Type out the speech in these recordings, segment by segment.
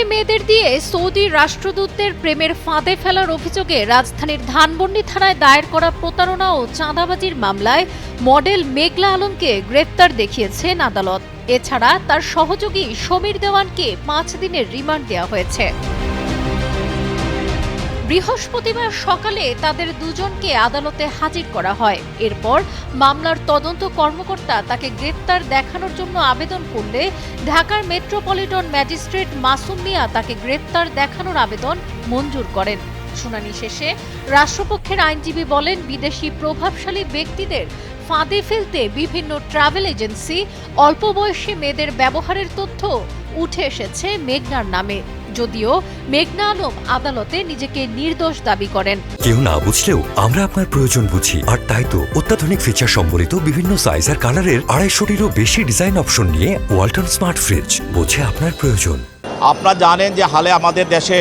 কিশোরী মেয়েদের দিয়ে সৌদি রাষ্ট্রদূতদের প্রেমের ফাঁদে ফেলার অভিযোগে রাজধানীর ধানবন্ডি থানায় দায়ের করা প্রতারণা ও চাঁদাবাজির মামলায় মডেল মেঘলা আলমকে গ্রেপ্তার দেখিয়েছেন আদালত। এছাড়া তার সহযোগী সমীর দেওয়ানকে পাঁচ দিনের রিমান্ড দেওয়া হয়েছে। বৃহস্পতিবার সকালে তাদের দুজনকে আদালতে হাজির করা হয়। এরপর মামলার তদন্ত কর্মকর্তা তাকে গ্রেপ্তার দেখানোর জন্য আবেদন করলে ঢাকার মেট্রোপলিটন ম্যাজিস্ট্রেট মাসুম মিয়া তাকে গ্রেপ্তার দেখানোর আবেদন মঞ্জুর করেন। শুনানি শেষে রাষ্ট্রপক্ষের আইনজীবী বলেন, বিদেশি প্রভাবশালী ব্যক্তিদের ফাঁদে ফেলতে বিভিন্ন ট্রাভেল এজেন্সি, অল্প বয়সী মেয়েদের ব্যবহারের তথ্য উঠে এসেছে মেঘনার নামে। যদিও মেঘনা আলম আদালতে নিজেকে নির্দোষ দাবি করেন। কেউ না বুঝলেও আমরা আপনার প্রয়োজন বুঝি। আর তাই তো অত্যাধুনিক ফিচার সম্বলিত বিভিন্ন সাইজ আর কালারের আড়াইশোটিরও বেশি ডিজাইন অপশন নিয়ে ওয়ালটন স্মার্ট ফ্রিজ বোঝে আপনার প্রয়োজন। আপনারা জানেন যে হালে আমাদের দেশে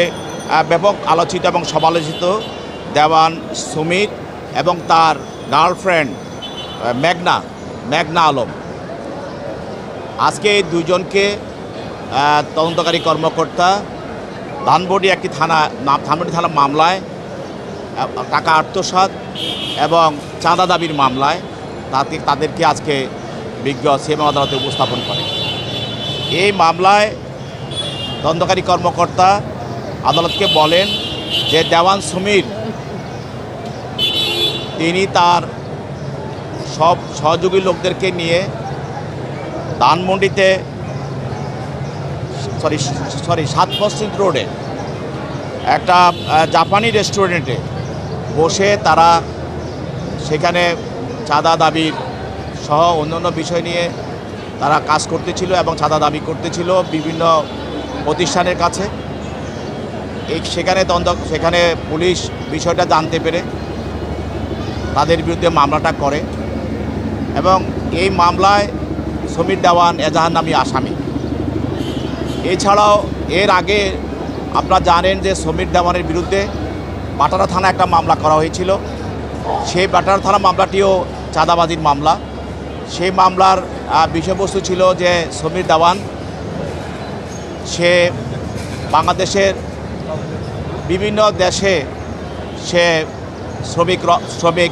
ব্যাপক আলোচিত এবং সমালোচিত দেওয়ান সুমিত এবং তার গার্লফ্রেন্ড মেঘনা মেঘনা আলম। আজকে এই দুজনকে তদন্তকারী কর্মকর্তা ধানবডি একটি থানা ধানবডি থানা মামলায় টাকা আত্মসাৎ এবং চাঁদা দাবির মামলায় তাতে, তাদেরকে আজকে বিজ্ঞ সিএম আদালতে উপস্থাপন করে। এই মামলায় তদন্তকারী কর্মকর্তা আদালতকে বলেন যে দেওয়ান সমীর, তিনি তার সব সহযোগী লোকদেরকে নিয়ে ধানমন্ডিতে সরি সরি, সাত মসজিদ রোডে। একটা জাপানি রেস্টুরেন্টে বসে তারা সেখানে চাঁদা দাবির সহ অন্যান্য বিষয় নিয়ে তারা কাজ করতেছিল এবং চাঁদা দাবি করতেছিল বিভিন্ন প্রতিষ্ঠানের কাছে। এই সেখানে তদন্ত সেখানে পুলিশ বিষয়টা জানতে পেরে তাদের বিরুদ্ধে মামলাটা করে এবং এই মামলায় সমীর দেওয়ান এজাহার নামী আসামি। এছাড়াও এর আগে আপনারা জানেন যে সমীর দেওয়ানের বিরুদ্ধে বাটারা থানা একটা মামলা করা হয়েছিল। সেই বাটারা থানা মামলাটিও চাঁদাবাজির মামলা। সেই মামলার বিষয়বস্তু ছিল যে সমীর দেওয়ান, সে বাংলাদেশের বিভিন্ন দেশে সে শ্রমিক শ্রমিক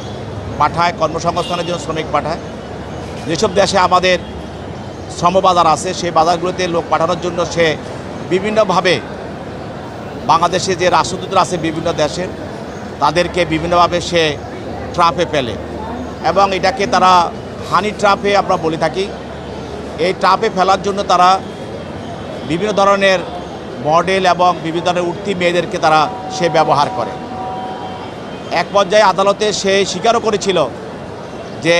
পাঠায়, কর্মসংস্থানের জন্য শ্রমিক পাঠায়। যেসব দেশে আমাদের শ্রমবাজার আছে, সেই বাজারগুলোতে লোক পাঠানোর জন্য সে বিভিন্নভাবে বাংলাদেশে যে রাষ্ট্রদূতরা আছে বিভিন্ন দেশের তাদেরকে বিভিন্নভাবে সে ট্রাপে ফেলে। এবং এটাকে তারা হানি ট্রাপে আমরা বলে থাকি। এই ট্রাপে ফেলার জন্য তারা বিভিন্ন ধরনের মডেল এবং বিভিন্ন ধরনের উঠতি মেয়েদেরকে তারা সে ব্যবহার করে। এক পর্যায়ে আদালতে সে স্বীকারও করেছিল যে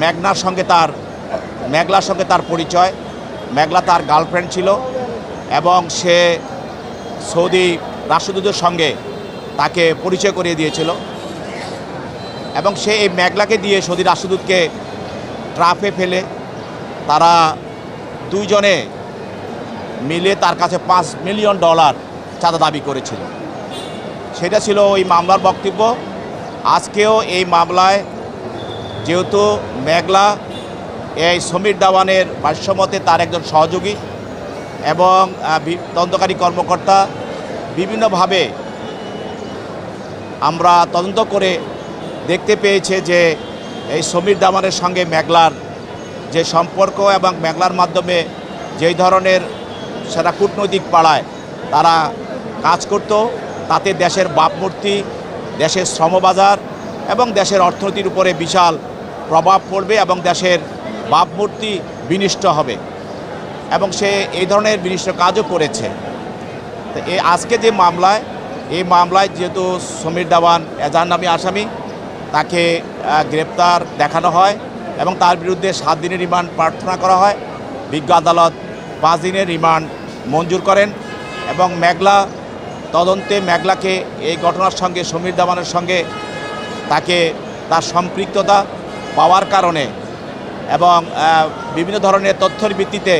মেঘনার সঙ্গে তার মেঘলার সঙ্গে তার পরিচয়। মেঘলা তার গার্লফ্রেন্ড ছিল এবং সে সৌদি রাষ্ট্রদূতের সঙ্গে তাকে পরিচয় করিয়ে দিয়েছিল। এবং সে এই মেঘলাকে দিয়ে সৌদি রাষ্ট্রদূতকে ট্রাফে ফেলে তারা দুইজনে মিলে তার কাছে পাঁচ মিলিয়ন ডলার চাঁদা দাবি করেছিল। সেটা ছিল ওই মামলার বক্তব্য। আজকেও এই মামলায় যেহেতু মেঘলা এই সমীর দাওয়ানের ভাষ্যমতে তার একজন সহযোগী এবং তদন্তকারী কর্মকর্তা বিভিন্নভাবে আমরা তদন্ত করে দেখতে পেয়েছে যে এই সমীর দামানের সঙ্গে মেঘলার যে সম্পর্ক এবং মেঘলার মাধ্যমে যেই ধরনের সেটা কূটনৈতিক পাড়ায় তারা কাজ করত, তাতে দেশের ভাবমূর্তি দেশের শ্রমবাজার এবং দেশের অর্থনীতির উপরে বিশাল প্রভাব পড়বে এবং দেশের ভাবমূর্তি বিনিষ্ট হবে এবং সে এই ধরনের বিনিষ্ট কাজও করেছে। এ আজকে যে মামলায়, এই মামলায় যেহেতু সমীর দাওয়ান এজাহার নামী আসামি, তাকে গ্রেপ্তার দেখানো হয় এবং তার বিরুদ্ধে সাত দিনের রিমান্ড প্রার্থনা করা হয়। বিজ্ঞ আদালত পাঁচ দিনের রিমান্ড মঞ্জুর করেন এবং মেঘলা তদন্তে মেঘলাকে এই ঘটনার সঙ্গে সমীর দাওয়ানের সঙ্গে তাকে তার সম্পৃক্ততা পাওয়ার কারণে এবং বিভিন্ন ধরনের তথ্যের ভিত্তিতে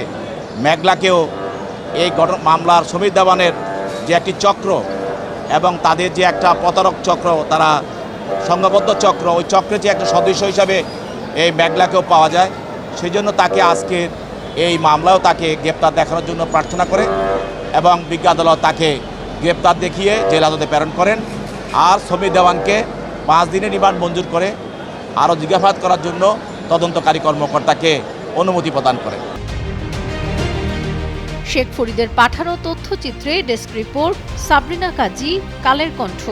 মেঘলাকেও এই ঘটনা মামলার সমীর দেওয়ানের যে একটি চক্র এবং তাদের যে একটা প্রতারক চক্র, তারা সংঘবদ্ধ চক্র, ওই চক্রের যে একটা সদস্য হিসাবে এই মেঘলাকেও পাওয়া যায়। সেই জন্য তাকে আজকের এই মামলাও তাকে গ্রেপ্তার দেখানোর জন্য প্রার্থনা করে এবং বিজ্ঞ আদালত তাকে গ্রেপ্তার দেখিয়ে জেল আদালতে প্রেরণ করেন। আর সমীর দেওয়ানকে পাঁচ দিনের রিমান্ড মঞ্জুর করে আরও জিজ্ঞাসাবাদ করার জন্য তদন্তকারী কর্মকর্তাকে অনুমতি প্রদান করে। শেখ ফরিদের পাঠানো তথ্যচিত্রে ডেস্ক রিপোর্ট, সাবরিনা কাজী, কালের কণ্ঠ।